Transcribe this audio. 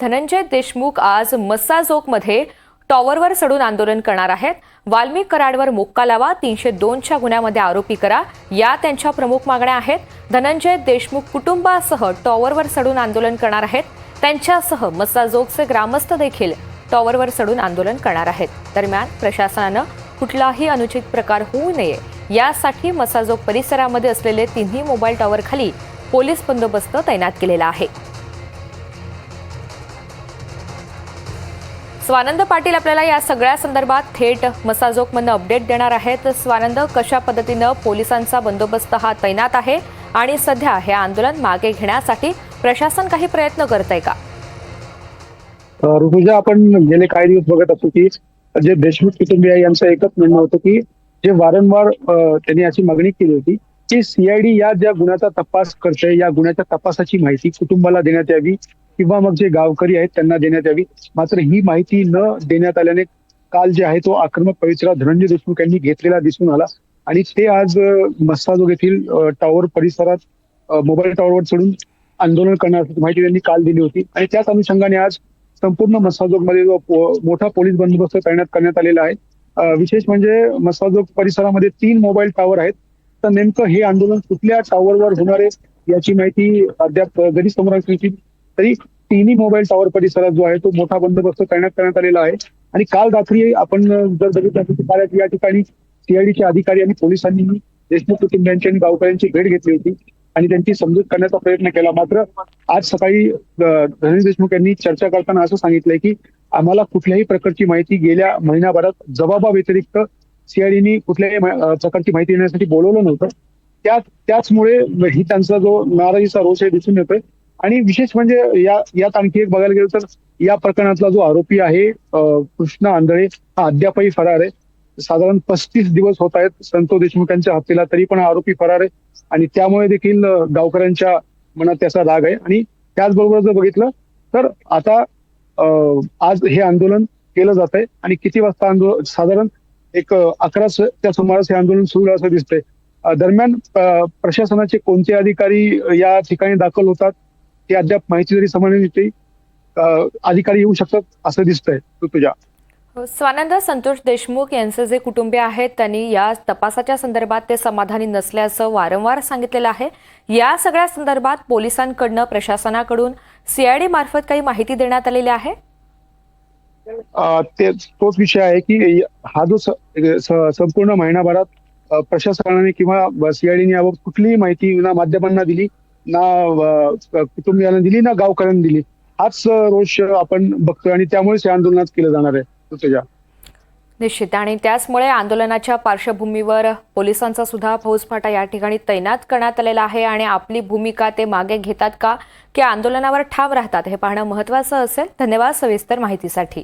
धनंजय देशमुख आज मस्साजोकमध्ये टॉवरवर चढून आंदोलन करणार आहेत. वाल्मिक कराडवर मोक्का लावा तीनशे दोनच्या गुन्ह्यामध्ये आरोपी करा या त्यांच्या प्रमुख मागण्या आहेत. धनंजय देशमुख कुटुंबासह टॉवरवर चढून आंदोलन करणार आहेत. त्यांच्यासह मस्साजोगचे ग्रामस्थ देखील टॉवरवर चढून आंदोलन करणार आहेत. दरम्यान प्रशासनानं कुठलाही अनुचित प्रकार होऊ नये यासाठी मसाजोग परिसरामध्ये असलेले तिन्ही मोबाईल टॉवरखाली पोलीस बंदोबस्त तैनात केलेला आहे. स्वानंद पाटील आपल्याला या सगळ्या संदर्भात थेट मसाजोकमधनं अपडेट देणार आहेत. स्वानंद कशा पद्धतीनं पोलिसांचा बंदोबस्त हा तैनात आहे आणि सध्या हे आंदोलन मागे घेण्यासाठी प्रशासन काही प्रयत्न करत आहे का ऋतुजा आपण गेले काही दिवस बघत असतो की जे देशमुख कुटुंबीय यांचं एकच म्हणणं होतं की जे वारंवार त्यांनी अशी मागणी केली होती की सीआयडी या ज्या गुन्ह्याचा तपास करते या गुन्ह्याच्या तपासाची माहिती कुटुंबाला देण्यात यावी. किंवा मग जे गावकरी आहेत त्यांना देण्यात यावी. मात्र ही माहिती न देण्यात आल्याने काल जे आहे तो आक्रमक पवित्रा धनंजय देशमुख यांनी घेतलेला दिसून आला. आणि ते आज मस्ताजोग मस्साजोग येथील टॉवर परिसरात मोबाईल टॉवरवर चढून आंदोलन करणार माहिती त्यांनी काल दिली होती. आणि त्याच अनुषंगाने आज संपूर्ण मस्ताजोगमध्ये जो मोठा पोलीस बंदोबस्त तैनात करण्यात आलेला आहे. विशेष म्हणजे मस्ताजोग परिसरामध्ये तीन मोबाईल टॉवर आहेत. तर नेमकं हे आंदोलन कुठल्या टॉवरवर होणार आहे याची माहिती अद्याप जरी समोर तरी तिन्ही मोबाईल टॉवर परिसरात जो आहे तो मोठा बंदोबस्त तैनात करण्यात आलेला आहे. आणि काल रात्री आपण जर बघितलं काल या ठिकाणी सीआयडीचे अधिकारी आणि पोलिसांनी देशमुख कुटुंबियांची आणि गावकऱ्यांची भेट घेतली होती आणि त्यांची समजूत करण्याचा प्रयत्न केला. मात्र आज सकाळी धनंजय देशमुख यांनी चर्चा करताना असं सांगितलंय की आम्हाला कुठल्याही प्रकारची माहिती गेल्या महिन्याभरात जबाबाव्यतिरिक्त सीआयडीनी कुठल्याही प्रकारची माहिती देण्यासाठी बोलवलं नव्हतं. त्या त्याचमुळे ही त्यांचा जो नाराजीचा रोष आहे दिसून येतोय. आणि विशेष म्हणजे या यात आणखी एक बघायला गेलं तर या प्रकरणातला जो आरोपी आहे कृष्ण कृष्णा आंधळे हा अद्यापही फरार आहे. साधारण पस्तीस दिवस होत आहेत संतोष देशमुख यांच्या हत्येला तरी पण हा आरोपी फरार आहे. आणि त्यामुळे देखील गावकऱ्यांच्या मनात त्याचा राग आहे. आणि त्याचबरोबर जर बघितलं तर आता आज हे आंदोलन केलं जात आहे. आणि किती वाजता आंदोलन साधारण एक अकरा त्या सुमारास हे आंदोलन सुरू असं दिसतंय. दरम्यान प्रशासनाचे कोणते अधिकारी या ठिकाणी दाखल होतात? हे अद्याप माहिती जरी येते अधिकारी येऊ शकतात असं दिसतंय ऋतुजा. स्वानंद संतोष देशमुख यांचे जे कुटुंबीय आहेत त्यांनी या तपासाच्या संदर्भात ते समाधानी नसल्याचं वारंवार सांगितलेलं आहे. या सगळ्या संदर्भात पोलिसांकडनं प्रशासनाकडून सीआयडी मार्फत काही माहिती देण्यात आलेली आहे? ते तोच विषय आहे की हा जो संपूर्ण महिनाभरात प्रशासनाने किंवा सीआयडीने याबाबत कुठलीही माहिती माध्यमांना दिली ना कुटुंबियांना दिली ना गावकऱ्यांना दिली. हाच रोष आपण बघतोय आणि त्यामुळेच हे आंदोलनात केलं जाणार आहे. तुझ्या निश्चित. आणि त्याचमुळे आंदोलनाच्या पार्श्वभूमीवर पोलिसांचा सुद्धा फौजफाटा या ठिकाणी तैनात करण्यात आलेला आहे. आणि आपली भूमिका ते मागे घेतात का? की आंदोलनावर ठाम राहतात हे पाहणं महत्त्वाचं असेल. धन्यवाद सविस्तर माहितीसाठी.